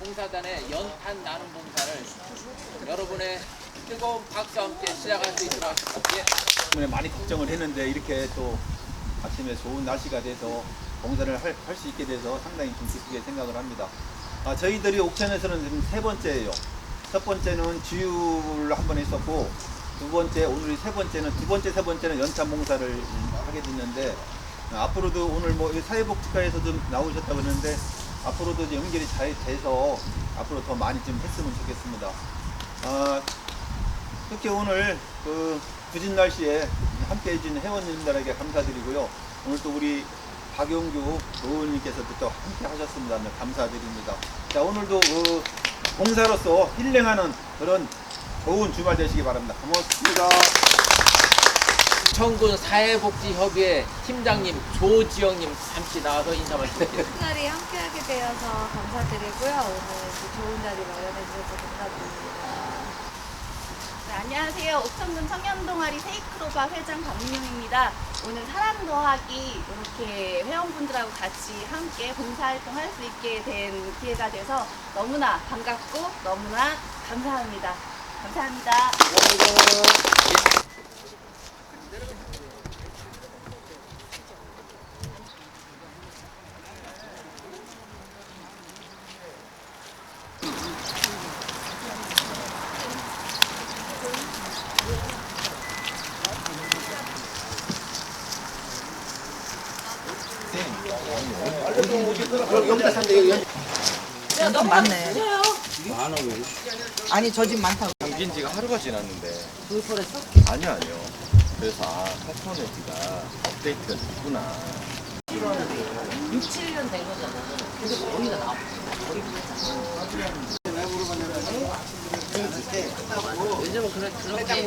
봉사단의 연탄 나눔 봉사를 여러분의 뜨거운 박수와 함께 시작할 수 있도록 하겠습니다. 예. 많이 걱정을 했는데 이렇게 또 아침에 좋은 날씨가 돼서 봉사를 할 수 있게 돼서 상당히 좀 기쁘게 생각을 합니다. 아, 저희들이 옥천에서는 지금 세 번째예요. 첫 번째는 지유를 한 번 했었고 두 번째 오늘이 세 번째는 두 번째 세 번째는 연찬 봉사를 하게 됐는데 아, 앞으로도 오늘 뭐이 사회복지과에서도 나오셨다 그러는데 앞으로도 이제 연결이 잘 돼서 앞으로 더 많이 좀 했으면 좋겠습니다. 아, 특히 오늘 그 부진 날씨에 함께 해준 회원님들에게 감사드리고요. 오늘 또 우리 박용규 의원님께서도 또 함께 하셨습니다. 네, 감사드립니다. 자, 오늘도 그 봉사로서 힐링하는 그런 좋은 주말 되시기 바랍니다. 고맙습니다. 청군 사회복지협의회 팀장님 조지영님 잠시 나와서 인사 말씀드립니다. 특별히 함께하게 되어서 감사드리고요. 오늘 이렇게 좋은 자리 마련해 주셔서 감사드립니다. 네, 안녕하세요. 옥천군 청년동아리 세이크로바 회장 박민영입니다. 오늘 사랑 더하기 이렇게 회원분들하고 같이 함께 봉사활동 할 수 있게 된 기회가 돼서 너무나 반갑고 너무나 감사합니다. 감사합니다. 좀 많네. 아니 저 집 많다고. 잠긴 지가 하루가 지났는데 불포랬어? 아니요 아니요 그래서 아 파트너지가 업데이트가 됐구나 6, 7년 된 거잖아. 근데 머리가 나와. 요즘은 그래 그렇게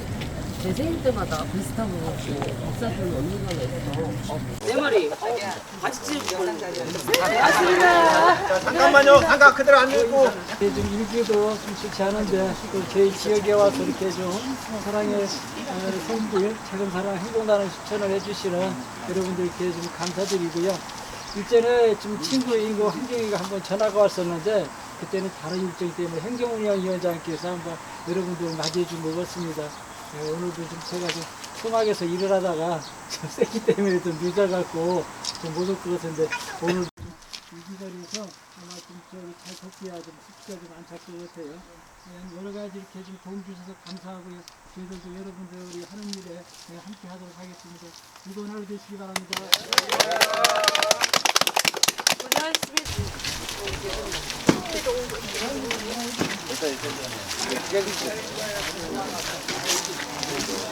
제 생일 때마다 비슷한 거 박사들 얻는 거가 있어. 내 머리. 같이 찍고 자, 잠깐만요. 잠깐 그대로 앉고. 좀 일기도 좀 좋지 않은데 또 저희 지역에 와서 이렇게 좀 사랑의 어, 성들 작은 사랑 행동단을 추천을 해주시는 여러분들께 좀 감사드리고요. 일전에 좀 친구인 거 한경이가 한번 전화가 왔었는데 그때는 다른 일정 때문에 행정운영 위원장께서 한번 여러분들 맞이해 준 거같습니다. 네, 오늘도 좀 제가 좀 소막에서 일을 하다가 좀 쐐기 때문에 좀 늦어갖고 좀 못올 것 같은데 오늘 이 자리에서 아마 좀 저기 잘 덮기야 좀 습기가 좀안 찰것 같아요. 예, 여러 가지 이렇게 좀 도움 주셔서 감사하고요. 저희들도 여러분들이 하는 일에 예, 함께 하도록 하겠습니다. 즐거운 하루 되시기 바랍니다. 안 된다 고.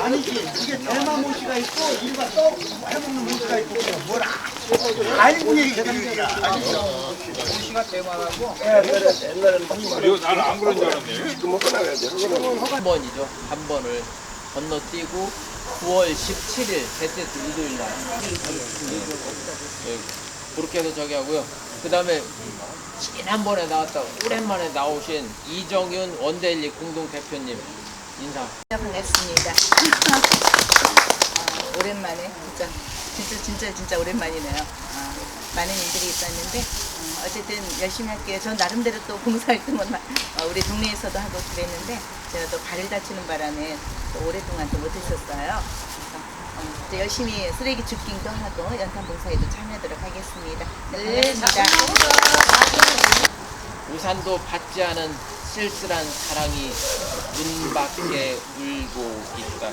아니지. 이게 대만 모시가 있고 일반 떡 해먹는 모시가 있고 뭐라. 알고 얘기하는 모시가 대만하고. 예, 그래. 한 번이죠. 한 번을 건너뛰고 9월 17일 셋째 주 일요일 날 예, 그렇게 해서 저기 하고요. 그 다음에 지난번에 나왔다 오랜만에 나오신 이정윤 원데일리 공동 대표님 인사. 반갑습니다. 어, 오랜만에 진짜 진짜 진짜 진짜 오랜만이네요. 어, 많은 일들이 있었는데 어, 어쨌든 열심히 할게요. 전 나름대로 또 봉사활동은 마- 어, 우리 동네에서도 하고 그랬는데 제가 또 발을 다치는 바람에 또 오랫동안 또 못했었어요. 이제 열심히 쓰레기 줍깅도 하고 연탄 봉사에도 참여하도록 하겠습니다. 네, 반갑습니다. 우산도 받지 않은 쓸쓸한 사랑이 문 밖에 울고 있다.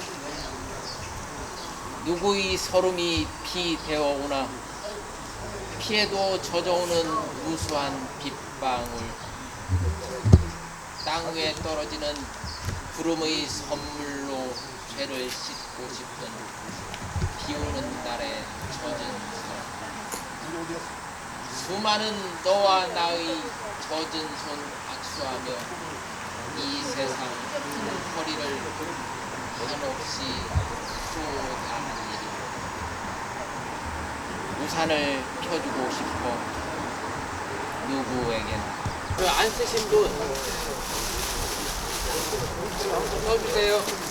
누구의 서름이 피 되어 오나 피에도 젖어오는 무수한 빗방울 땅 위에 떨어지는 구름의 선물로 죄를 씻고 싶은 비 오는 날의 젖은 사랑 수많은 너와 나의 젖은 손 악수하며 이 세상 허리를 한없이 쏟아내리 우산을 펴주고 싶어 누구에게나. 그 안 쓰신 분. 써주세요